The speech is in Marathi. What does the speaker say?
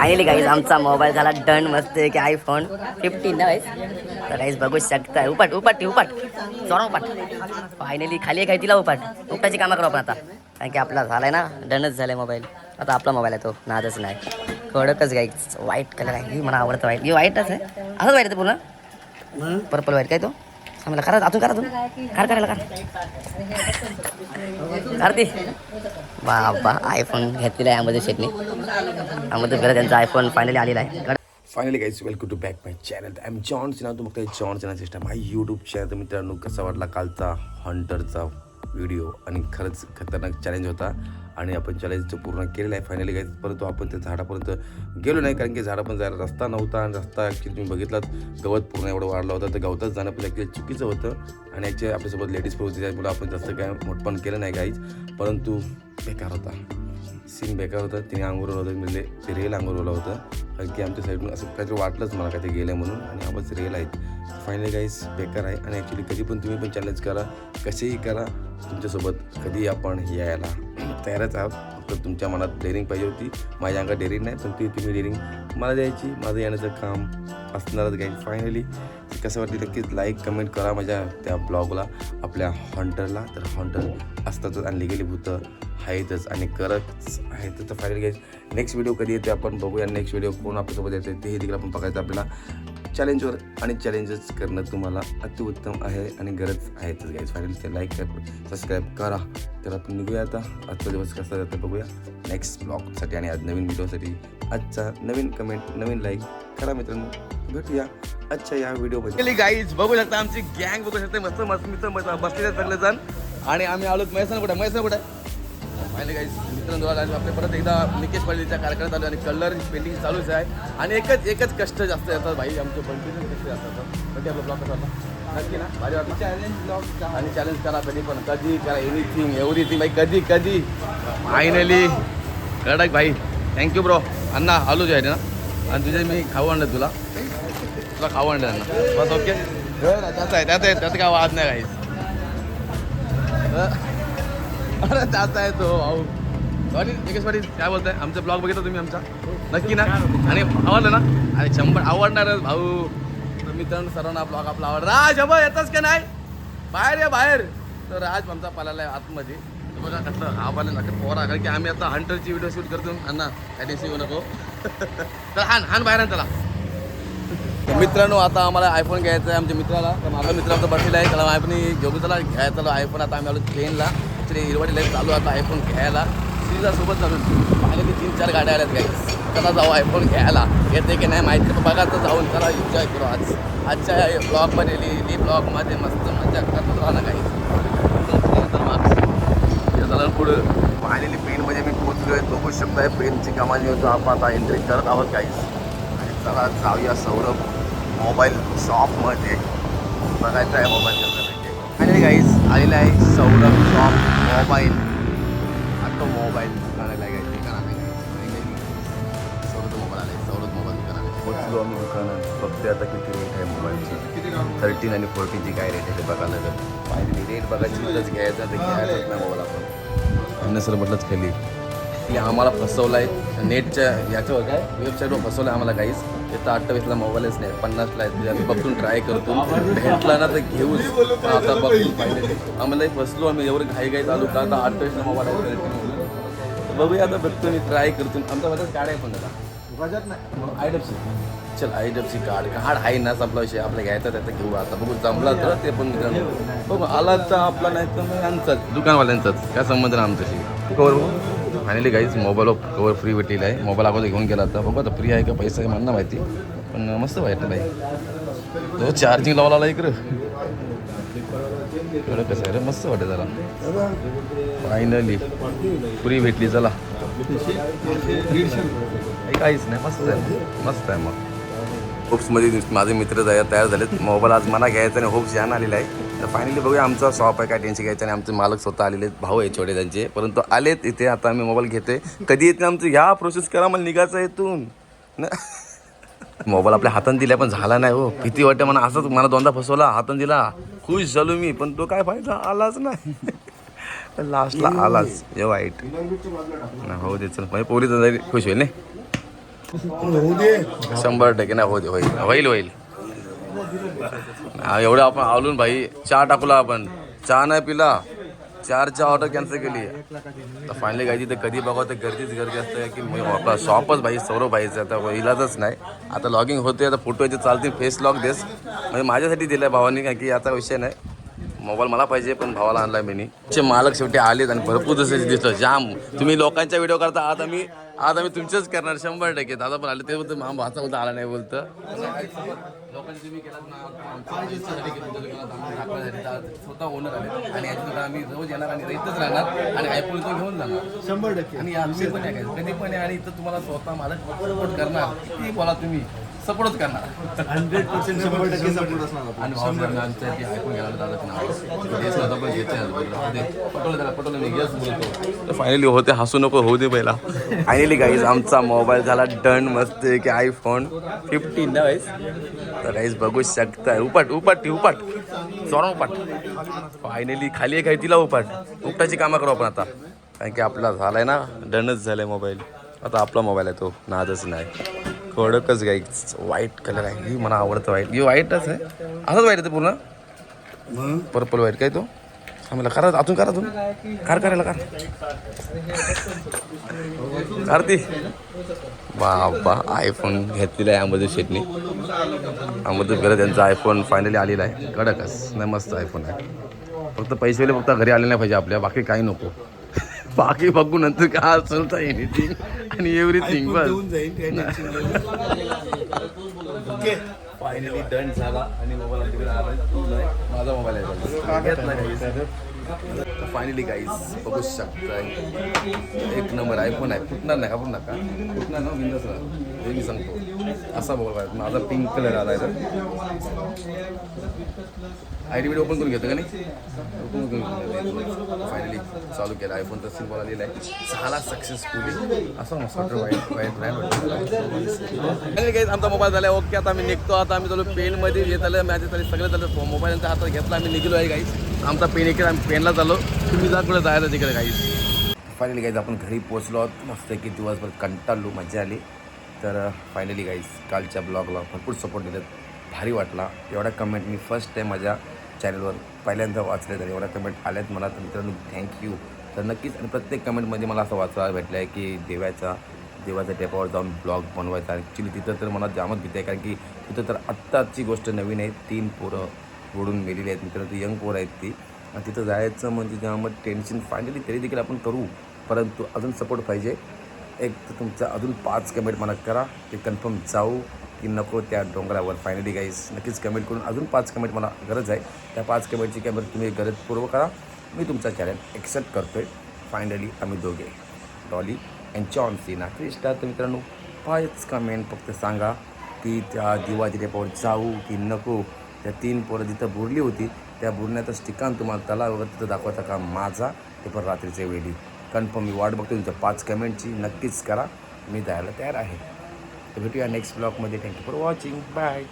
फायनली गाईज आमचा मोबाईल झाला डन मस्त की आयफोन फिफ्टीन ना गाईज तर गाईज बघू शकता उपाट उपाट उपाट. चोरा उपाट. फायनली खाली काय तिला उपाट. उपटाची कामं करू आपण आता. कारण की आपला झालाय ना डनच झालाय मोबाईल आता आपला मोबाईल आहे तो. नादच नाही. कडकच गाईज व्हाईट कलर आहे. ही मला आवडतं व्हाईट ही व्हाईटच आहे. असंच व्हाईट आहे ते पूर्ण? पर्पल व्हाईट काय तो? आम्हाला करा अजून करा अजून कार करायला कर आरती. बाबा आयफोन घेतलेला आहे यामध्ये शेटने. यामध्ये बरं त्यांचा आयफोन फायनली आलेला आहे. Finally guys welcome to back my channel I am John Sinha तू बघताय John Sinha system my YouTube channel तर मित्रांनो कसा वाटला कालचा हंटरचा व्हिडिओ आणि खरंच खतरनाक चॅलेंज होता. आणि आपण चॅलेंज पूर्ण केलेलं आहे फायनली गाईज परंतु आपण त्या झाडापर्यंत गेलो नाही कारण की झाडापर्यंत जायला रस्ता नव्हता आणि रस्ता ॲक्च्युली तुम्ही बघितलात गवत पूर्ण एवढं वाढलं होतं. तर गवतात जाणं पण ॲक्च्युली चुकीचं होतं. आणि ॲक्च्युली आपल्यासोबत लेडीज पण होती त्यामुळे आपण जास्त काय मोठपण केलं नाही गाईज परंतु बेकार होता. सीन बेकार होता. तिने अंगोरवलं होतं म्हणजे ते रेल अंगोरवलं होतं. कारण की आमच्या साईडून असं काहीतरी वाटलंच मला काय ते गेलं म्हणून. आणि आवाज रेल आहेत. फायनली गाईज बेकार आहे. आणि ॲक्च्युली कधी पण तुम्ही पण चॅलेंज करा. कसेही करा. तुमच्यासोबत कधी आपण यायला तयारच आहोत. फक्त तुमच्या मनात डेअरिंग पाहिजे होती. माझ्या अंगात डेअरिंग नाही पण ती तुम्ही डेअरिंग मला द्यायची माझं येण्याचं काम असणारच गाईज. फायनली कसं वाटते नक्कीच लाईक कमेंट करा माझ्या त्या ब्लॉगला आपल्या हॉन्टरला तर हॉन्टर असतातच आणि गेली भूतं आहेतच आणि करतच आहेत. तर फायनल घ्यायचं नेक्स्ट व्हिडिओ कधी येते आपण बघूया. नेक्स्ट व्हिडिओ कोण आपल्यासोबत येते तेही देखील आपण बघायचं आपल्याला. चॅलेंजवर आणि चॅलेंजेस करणं तुम्हाला अतिउत्तम आहे आणि गरज आहेतच गाईज फायनल ते लाईक करा सबस्क्राईब करा. तर आपण निघूया आता. आजचा दिवस कसा जातो बघूया. नेक्स्ट ब्लॉगसाठी आणि आज नवीन व्हिडिओसाठी आजचा नवीन कमेंट नवीन लाईक करा मित्रांनो. भेटूया अच्छा या व्हिडिओमध्ये गाईज बघू शकता आमची गँग बघू शकता मस्त मस्त मित्र बसलेले सगळे जण आणि आम्ही आलो मैसन कुठे मैसन कुठे? फायनली गाईज मित्रांनो आज आपले परत एकदा निकेश पाटीलच्या कारखान्यात आलो आणि कलर पेंटिंग चालूच आहे. आणि एकच एकच कष्ट जास्त येतात भाई आमचे पंचवीस कष्ट जास्त येतात कधी आपला ब्लॉग कसा नक्की ना? भारी वाटला. चॅलेंज ब्लॉग आणि चॅलेंज करा कधी पण. कधी करा एव्हरीथिंग एव्हरीथिंग भाई कधी कधी. फायनली कडक भाई. थँक्यू ब्रो अण्णा आलू जे आहे ना? आणि तुझे मी खाऊ आणलं तुला. तुला खाऊ आणलं अण्णा. बस ओके त्याचं आहे त्यात आहे. त्यात काय वाद नाही काहीच अरे त्याचा आहे तो. भाऊ सॉरी निकेश पाटील काय बोलताय? आमचा ब्लॉग बघितला तुम्ही आमचा? नक्की ना? आणि आवडलं ना? अरे शंभर आवडणारच भाऊ. तर मित्रांनो सर्वांना ब्लॉग आपला आवडला. राज अबा येतच का नाही? बाहेर या बाहेर. तर राज आमचा पालाला आहे आतमध्ये बघा कसं हा पाला नका पोरा कारण की आम्ही आता हंटरची व्हिडिओ शूट करतो. अण्णा त्या दिवशी येऊ नको. तर हान हान बाहेर आहे त्याला. मित्रांनो आता आम्हाला आयफोन घ्यायचा आहे आमच्या मित्राला. तर माझा मित्र आमचा बसलेला आहे. त्याला आयफोन घेऊ त्याला घ्यायचा आयफोन आता आम्ही आलो ट्रेनला ॲक्च्युली हिरवाडी लाईफ चालू आता आयफोन घ्यायला. श्रीजा सोबत चालून की तीन चार गाड्या आल्यात काही चला जाऊ आयफोन घ्यायला. येते की नाही माहिती तर बघा तर जाऊन चला एन्जॉय करू आज. आजच्या या ब्लॉगमध्ये लिहिली ब्लॉगमध्ये मस्त मजा करत राहणार काही तर झालं पुढं फायनली पेनमध्ये मी पोचलो आहे बघू शकताय पेनची कमानी होतो आपण आता एंट्री करत आहोत काहीच आणि चला जाऊया सौरभ मोबाईल शॉपमध्ये बघायचं आहे मोबाईल फायनली गाईज आलेला आहे सौरभ शॉप मोबाईल आता मोबाईल दुकानाला आहे गाईज दुकान आहे गाईज सौरभ मोबाईल आले सौरभ मोबाईल दुकान आहे. पोचलो आम्ही दुकानात बघते आता किती रेट आहे मोबाईलची थर्टीन आणि फोर्टीनची काय रेट आहे ते बघायला लागेल फायनली रेट बघायची तिथंच घ्यायचा तर घ्यायचंच नाही मोबाईल आपण. आणि सर म्हटलंच खाली की आम्हाला फसवलं आहे नेटच्या याच्यावर काय वेबसाईटवर फसवलं आहे आम्हाला काहीच. येतं अठ्ठावीसला मोबाईलच नाही पन्नासला आहे. आम्ही बघून ट्राय करतो भेटला ना तर घेऊच. आता बघतो पाहिजे आम्हाला फसलो आम्ही एवढं घाई घाई चालू का आता अठ्ठावीसला मोबाईल आहे तर बघूया आता बघतो मी ट्राय करतो. आमच्या माझ्याच कार्ड आहे पण दादा आय डब्सी चल आय डब्सी कार्ड कार्ड आहे ना आपला विषय. आपला घ्यायचा त्याचा घेऊ आता. बघू जमला तर ते पण मित्रांनो बघू आला तर आपला नाही तर मग यांचाच. दुकानवाल्यांचाच. काय संबंध आमच्याशी? बघू finally guys mobile cover free भेटलेला आहे. मोबाईल अगोदर घेऊन गेला होता. बघू आता फ्री आहे का पैसा आहे म्हणणं माहिती. पण मस्त वाटतं बाई तो चार्जिंग लावला आला इकडं. एवढं कसं आहे रे मस्त वाटतं जरा. फायनली फ्री भेटली चला. काहीच नाही मस्त आहे. मस्त आहे मग. होप्समध्ये माझे मित्र तयार झालेत. मोबाईल आज मला घ्यायचा आणि होप्स यान आलेला आहे तर फायनली बघूया आमचा शॉप आहे काय टेन्शन घ्यायचं आणि आमचे मालक स्वतः आलेले आहेत भाऊ आहे छोटे त्यांचे. परंतु आलेत इथे आता आम्ही मोबाईल घेतोय. कधी येते आमचं? ह्या प्रोसेस करा मला निघायचं आहे इथून. न? मोबाईल आपल्या हातात दिला पण झाला नाही हो. भीती वाटते मला. असंच मला दोनदा फसवला हातात दिला. खुश झालो मी पण तो काय फायदा? आलाच नाही. लास्टला आलाच. हे वाईट. हो दे चल. म्हणजे पोरी खुश होईल नाही? दे. शंभर टक्के नाही होईल होईल. होईल होईल. हा, एवढं आपण आवलून भाई चहा टाकला आपण. चहा नाही पिला चार चहा ऑर्डर कॅन्सल केली. तर फायनली गायची तर कधी बघा तर गर्दीच गर्दी असते की मी आपला शॉपच भाई सौरव भाईचं आता इलाजच नाही. आता लॉगिंग होते आता फोटो याचे चालतील फेस लॉक देस. म्हणजे माझ्यासाठी दिलं आहे भावानी काय की आता विषय नाही. मोबाईल मला पाहिजे पण भावाला आणला मी चे मालक शेवटी आलेत आणि भरपूर जसे दिसलं जाम. तुम्ही लोकांच्या व्हिडिओ करता आज आम्ही आज आम्ही तुमचेच करणार शंभर टक्के. दादा पण आले ते बोलतो माम भाचा बोलता आला नाही बोलतं. लोकांनी तुम्ही केलात ना स्वतः आले. आणि आम्ही रोज येणार आणि इथंच राहणार आणि आयफोन तो घेऊन जाणार. शंभर टक्के. आणि आमचे पण आहे काय, कधी पण आहे आणि इथं तुम्हाला स्वतः मालक सपोर्ट करणार किती बोला तुम्ही. सपोर्टच करणार. हंड्रेड पर्सेंट शंभर टक्के सपोर्ट असणार. आणि आमच्या ती ऐकून घ्यायला पण घेते पटवलं त्याला पटवलं नाही यस बोलतो. तर फायनली होते हसू नको होऊ दे पहिला. फायनली गाईज आमचा मोबाईल झाला डन मस्त की आयफोन फिफ्टीन ना वाईस तर गाईज बघू शकताय. उपाट उपाट ती उपाट. चोरा उपाट. फायनली खाली आहे काय तिला उपाट. उपटाची कामं करू आपण आता. कारण की आपला झालाय ना डनच झालाय मोबाईल आता आपला मोबाईल आहे तो नादच नाही. कडकच गाई. व्हाईट कलर आहे. ही मला आवडतं व्हाईट ही व्हाईटच आहे. असंच व्हाईट आहे ते पूर्ण? पर्पल व्हाईट काय तो? आम्हाला करा. अजून करा अजून. कार करायला कार. कारती. बाबा आयफोन घेतलेला आहे अमोल शेटनी. अमोल घरात त्यांचा आयफोन फायनली आलेला आहे. कडकच. नाही मस्त आयफोन आहे. फक्त पैसे फक्त घरी आले नाही पाहिजे आपल्या. बाकी काही नको. बाकी बघू नंतर काय असेल तर एनिथिंग आणि एव्हरीथिंग बस. देऊन जाईल काही टेन्शन ओके फायनली डन झाला आणि मोबाईल माझा मोबाईल आहे फायनली गाईज बघू शकताय. एक नंबर आयफोन आहे. फुटणार नाही घाबरू नका फुटणार ना? विंडोज हे मी सांगतो. असा मोबाईल माझा पिंक कलर आला आहे आय डी ओपन करून घेतो का नाही? ओपन करून फायनली चालू केला. तर सिम्बॉल आलेला आहे. झाला सक्सेसफुली असं मस्त वाटतं. वाईट वाईट ब्रँड काही आमचा मोबाईल झाला. ओके आता आम्ही निघतो. आता आम्ही चालू पेनमध्ये येत आलं मॅच आले सगळे झालं. मोबाईल आमच्या हातात घेतला. आम्ही निघलो आहे काही आमचा पेन इकडे आम्ही पेनला चाललो. तुम्ही जा कुठे जायचं तिकडे काही फायनली गाईज आपण घरी पोहोचलो आहोत. मस्त की दिवसभर कंटाळलो मजा आली. तर uh, फायनली गाईज कालच्या ब्लॉगला भरपूर सपोर्ट दिलेत. भारी वाटला. एवढ्या कमेंट मी फर्स्ट टाईम माझ्या चॅनलवर पहिल्यांदा वाचले तर एवढ्या कमेंट आल्यात मला. तर मित्रांनो थँक्यू तर नक्कीच आणि प्रत्येक कमेंटमध्ये मला असं वाचायला भेटलं आहे की देवाचा देवाच्या टेपावर जाऊन ब्लॉग बनवायचा. ॲक्च्युली तिथं तर मला जामच भीती आहे. कारण की तिथं तर आत्ताची गोष्ट नवीन आहे. तीन पोरं ओढून मेलेली आहेत मित्रांनो ती यंग पोर आहेत ती. आणि तिथं जायचं म्हणजे ज्यामध्ये टेन्शन फायनली तरी देखील आपण करू. परंतु अजून सपोर्ट पाहिजे. एक तर तुमचा अजून पाच कमेंट मला करा. ते कन्फर्म जाऊ की नको त्या डोंगरावर. फायनली गाईज नक्कीच कमेंट करून अजून पाच कमेंट मला गरज आहे. त्या पाच कमेंटची कमेंट तुम्ही गरजपूर्व करा. मी तुमचा चॅनल एक्सेप्ट करतो आहे फायनली आम्ही दोघे. Dolly and John Cena Crysta तर मित्रांनो. पाच कमेंट फक्त सांगा की त्या दिवाजी डेपावर जाऊ की नको? त्या तीन पोरं जिथं बुरली होती त्या बुरण्याचं ठिकाण तुम्हाला तलावर तिथं दाखवायचा का माझा ते पण रात्रीच्या वेळी. कन्फर्म मी वाट बघतो तुमच्या पाच कमेंटची नक्कीच करा. मी द्यायला तयार आहे. तर भेटूया नेक्स्ट ब्लॉगमध्ये. Thank you for watching bye